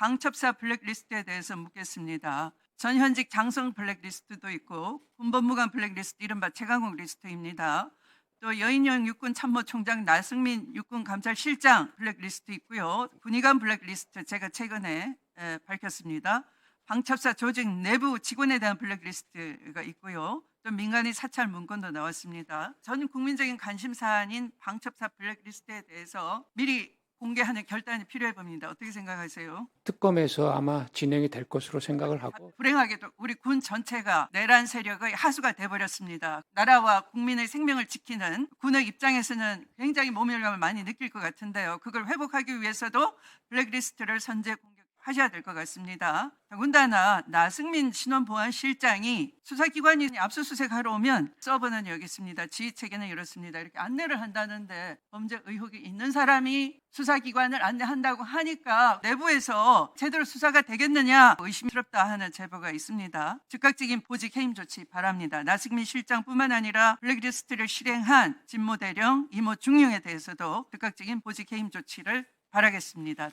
방첩사 블랙리스트에 대해서 묻겠습니다. 전 현직 장성 블랙리스트도 있고 군법무관 블랙리스트 이른바 최강욱 리스트입니다. 또 여인영 육군 참모총장 나승민 육군 감찰실장 블랙리스트 있고요. 군의관 블랙리스트 제가 최근에 에, 밝혔습니다. 방첩사 조직 내부 직원에 대한 블랙리스트가 있고요. 또 민간인 사찰 문건도 나왔습니다. 전 국민적인 관심 사안인 방첩사 블랙리스트에 대해서 미리 공개하는 결단이 필요해 봅니다. 어떻게 생각하세요? 특검에서 아마 진행이 될 것으로 생각을 하고 불행하게도 우리 군 전체가 내란 세력의 하수가 돼버렸습니다. 나라와 국민의 생명을 지키는 군의 입장에서는 굉장히 모멸감을 많이 느낄 것 같은데요. 그걸 회복하기 위해서도 블랙리스트를 선제 공격 하셔야 될 것 같습니다. 더군다나 나승민 신원보안실장이 수사기관이 압수수색하러 오면 서버는 여기 있습니다. 지휘체계는 이렇습니다. 이렇게 안내를 한다는데 범죄 의혹이 있는 사람이 수사기관을 안내한다고 하니까 내부에서 제대로 수사가 되겠느냐 의심스럽다 하는 제보가 있습니다. 즉각적인 보직 해임 조치 바랍니다. 나승민 실장뿐만 아니라 블랙리스트를 실행한 진모 대령, 이모 중령에 대해서도 즉각적인 보직 해임 조치를 바라겠습니다.